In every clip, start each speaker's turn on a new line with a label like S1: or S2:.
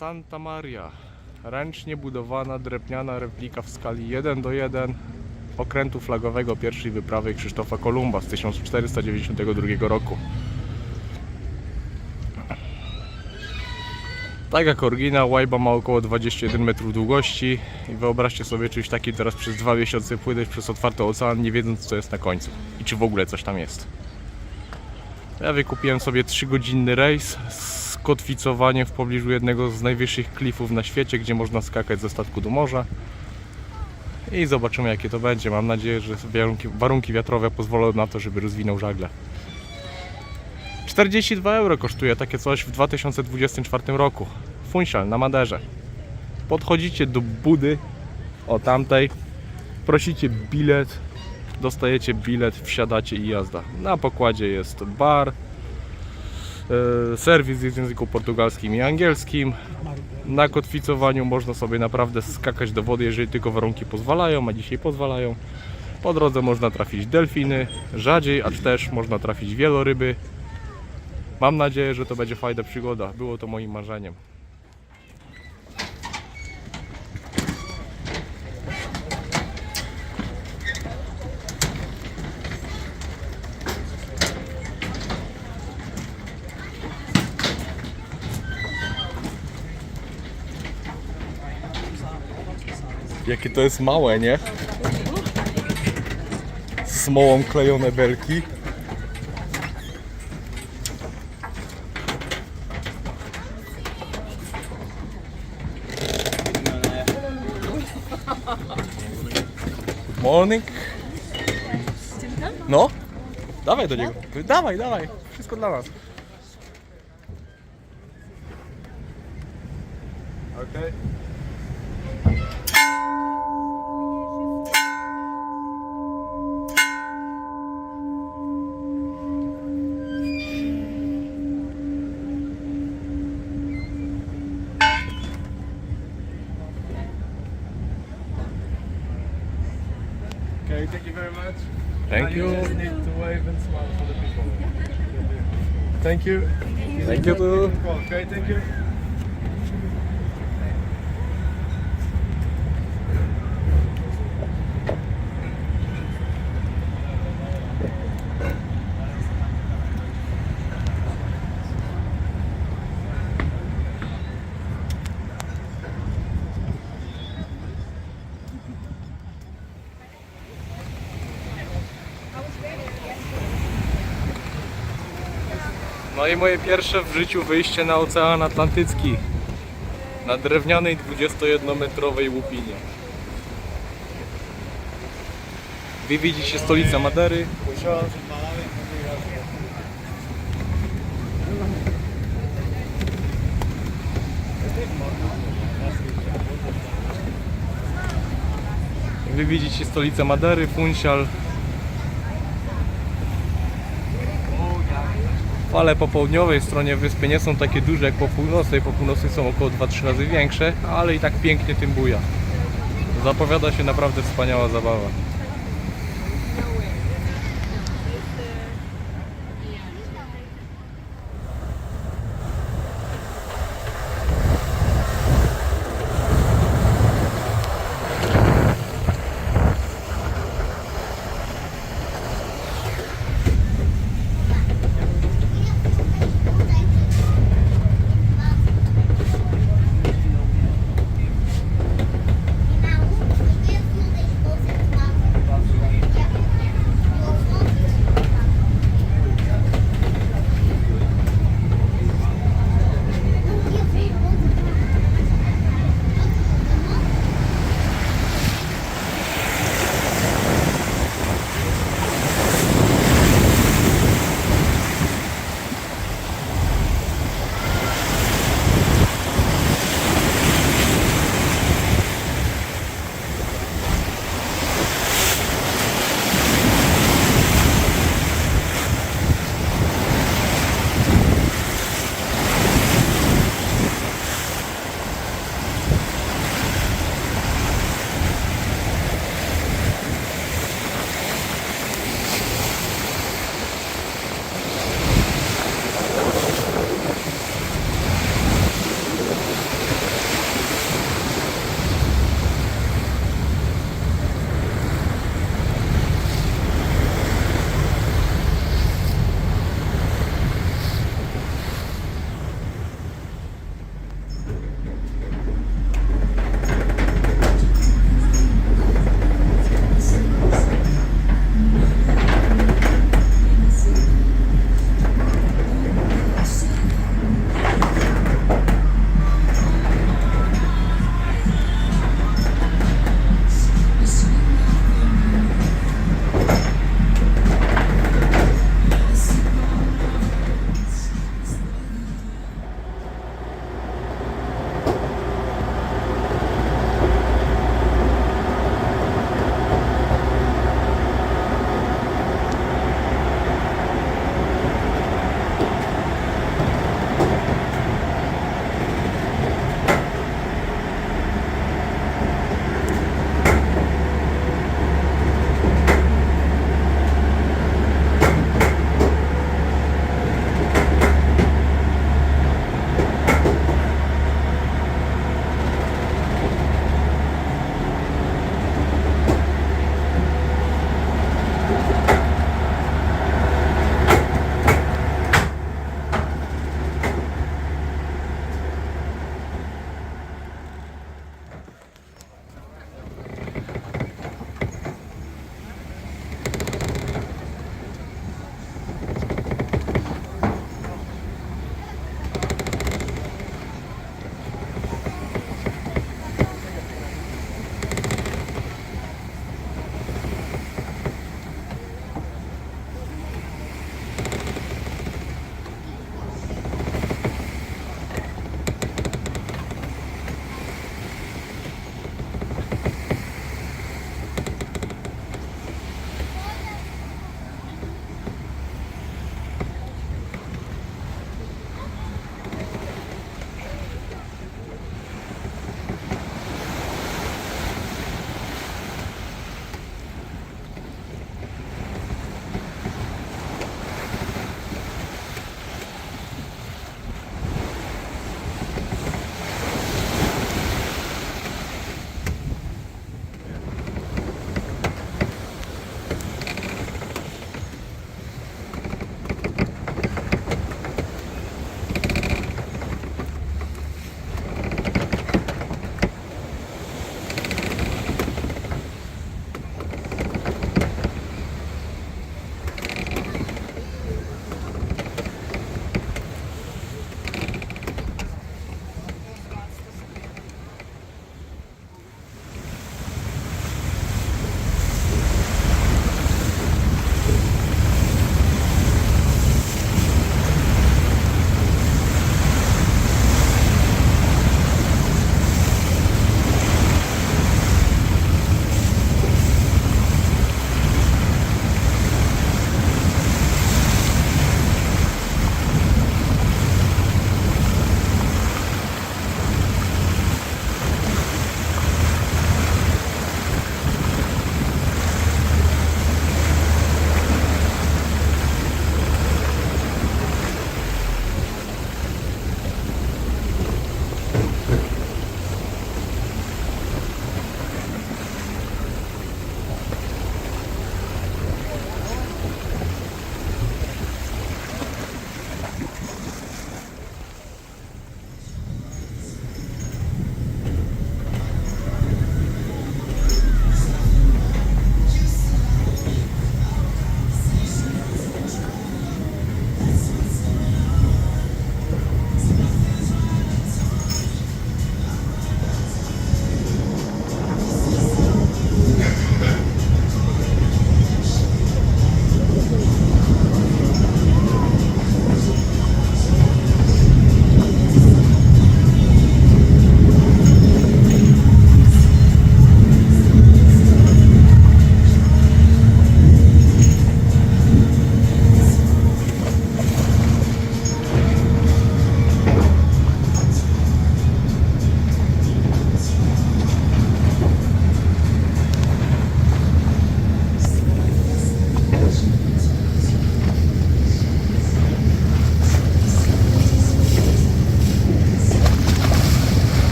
S1: Santa Maria. Ręcznie budowana drewniana replika w skali 1 do 1 okrętu flagowego pierwszej wyprawy Krzysztofa Kolumba z 1492 roku. Tak jak oryginał, łajba ma około 21 metrów długości i wyobraźcie sobie czymś takim teraz przez dwa miesiące płynąć przez otwarty ocean, nie wiedząc co jest na końcu i czy w ogóle coś tam jest. Ja wykupiłem sobie 3-godzinny rejs z kotwicowaniem w pobliżu jednego z najwyższych klifów na świecie, gdzie można skakać ze statku do morza. I zobaczymy jakie to będzie. Mam nadzieję, że warunki, warunki wiatrowe pozwolą na to, żeby rozwinął żagle. 42 euro kosztuje takie coś w 2024 roku. Funsial na Maderze. Podchodzicie do budy o tamtej, prosicie bilet, dostajecie bilet, wsiadacie i jazda. Na pokładzie jest bar, serwis jest w języku portugalskim i angielskim. Na kotwicowaniu można sobie naprawdę skakać do wody, jeżeli tylko warunki pozwalają, a dzisiaj pozwalają. Po drodze można trafić delfiny, rzadziej, acz też można trafić wieloryby. Mam nadzieję, że to będzie fajna przygoda. Było to moim marzeniem. Jakie to jest małe, nie? Smołą klejone belki. Morning. No? Dawaj do niego. Dawaj, dawaj. Wszystko dla nas.
S2: Okay, you. need to wave and smile for the people. Thank you.
S1: Thank you too.
S2: Okay, thank you.
S1: I moje pierwsze w życiu wyjście na Ocean Atlantycki. Na drewnianej 21-metrowej łupinie. Wy widzicie stolicę Madery. Wy widzicie stolicę Madery, Funchal. Fale po południowej stronie wyspy nie są takie duże jak po północnej. Po północnej są około 2-3 razy większe, ale i tak pięknie tym buja. Zapowiada się naprawdę wspaniała zabawa.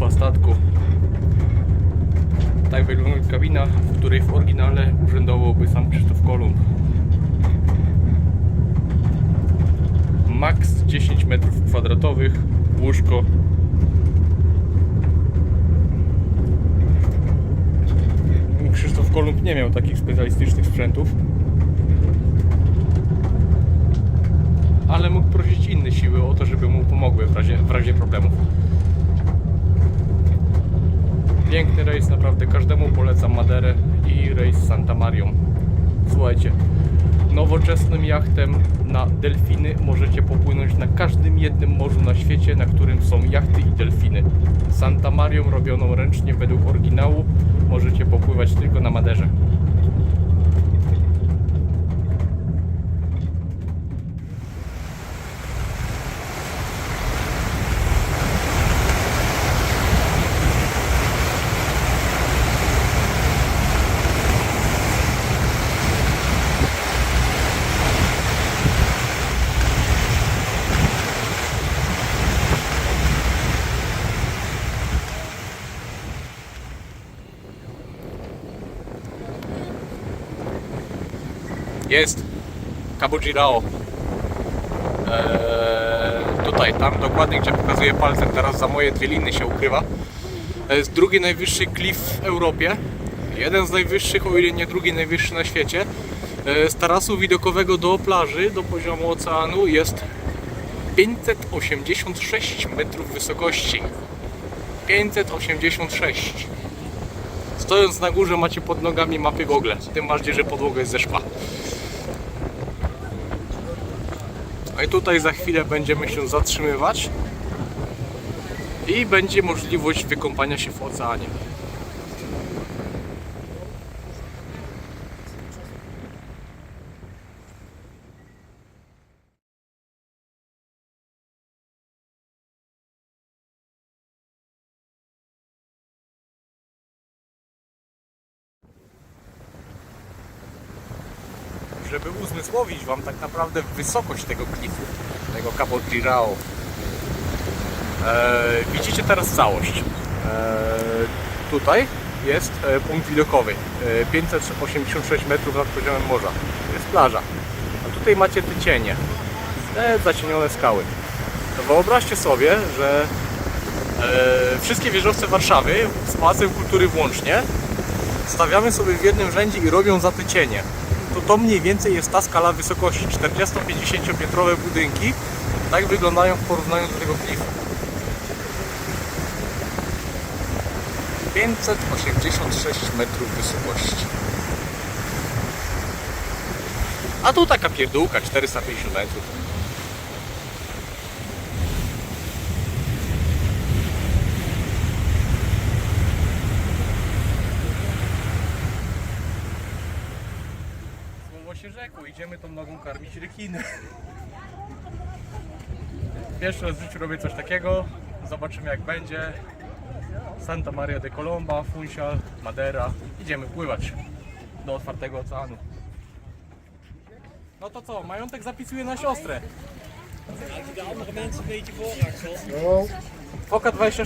S1: Rufa statku. Tak wygląda kabina, w której w oryginale urzędowałby sam Krzysztof Kolumb. Max 10 metrów kwadratowych, łóżko. Krzysztof Kolumb nie miał takich specjalistycznych sprzętów. Ale mógł prosić inne siły o to, żeby mu pomogły w razie, w razie problemów. Piękny rejs, naprawdę każdemu polecam Maderę i rejs Santa Marią. Słuchajcie, nowoczesnym jachtem na delfiny możecie popłynąć na każdym jednym morzu na świecie, na którym są jachty i delfiny. Santa Marią robioną ręcznie według oryginału możecie popływać tylko na Maderze. Jest Cabo Girao. Eee, tutaj, tam dokładnie, gdzie pokazuję palcem, teraz za moje dwie liny się ukrywa. To jest drugi najwyższy klif w Europie. Jeden z najwyższych, o ile nie drugi najwyższy na świecie. Eee, z tarasu widokowego do plaży, do poziomu oceanu jest 586 metrów wysokości. 586. Stojąc na górze macie pod nogami mapy Google. Tym bardziej, że podłoga jest ze szkła. No i tutaj za chwilę będziemy się zatrzymywać i będzie możliwość wykąpania się w oceanie. Żeby uzmysłowić Wam tak naprawdę wysokość tego klifu, tego Cabo Girao. E, widzicie teraz całość. E, tutaj jest e, punkt widokowy, e, 586 metrów nad poziomem morza. Jest plaża. A tutaj macie te cienie, te zacienione skały. To wyobraźcie sobie, że e, wszystkie wieżowce Warszawy z Pałacem Kultury włącznie stawiamy sobie w jednym rzędzie i robią za te cienie to to mniej więcej jest ta skala wysokości. 40-50 piętrowe budynki tak wyglądają w porównaniu do tego klifu. 586 metrów wysokości. A tu taka pierdółka 450 metrów. Idziemy tą nogą karmić rekiny. Pierwszy raz w życiu robię coś takiego. Zobaczymy jak będzie. Santa Maria de Colomba, Funchal, Madera. Idziemy pływać do otwartego oceanu. No to co, majątek zapisuje na siostrę.
S3: de andere mensen een beetje voor, Axel.
S1: Foka 24.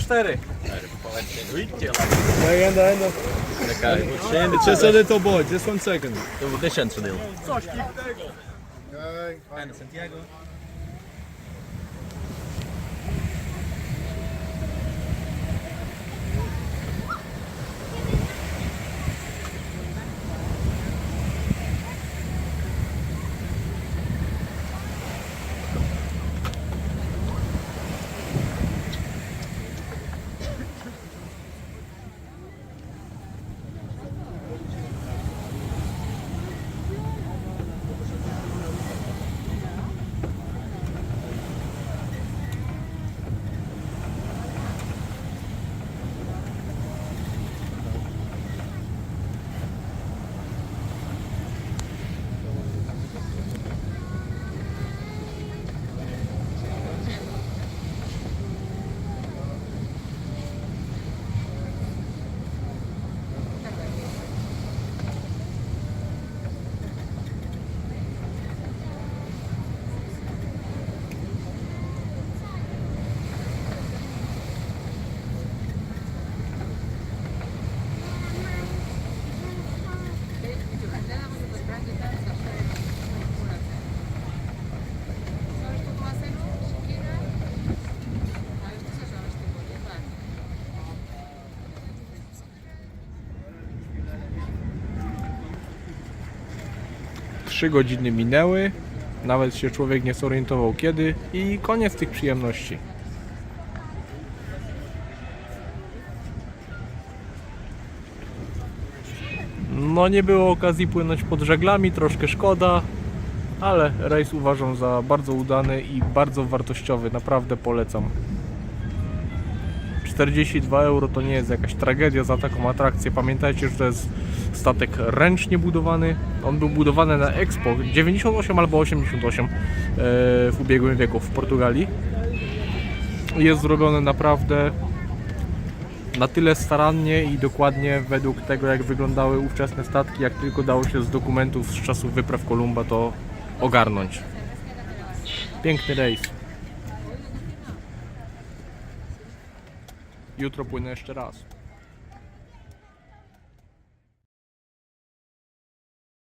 S2: Hey, and then,
S4: Okay, we'll
S2: just a little boy, just one second.
S4: this end deel.
S2: And
S4: Santiago.
S1: 3 godziny minęły, nawet się człowiek nie zorientował kiedy i koniec tych przyjemności. No nie było okazji płynąć pod żaglami, troszkę szkoda, ale rejs uważam za bardzo udany i bardzo wartościowy, naprawdę polecam. 42 euro to nie jest jakaś tragedia za taką atrakcję. Pamiętajcie, że to jest statek ręcznie budowany. On był budowany na Expo 98 albo 88 e, w ubiegłym wieku w Portugalii. Jest zrobiony naprawdę na tyle starannie i dokładnie według tego, jak wyglądały ówczesne statki, jak tylko dało się z dokumentów z czasów wypraw Kolumba to ogarnąć. Piękny rejs. Jutro płynę jeszcze raz.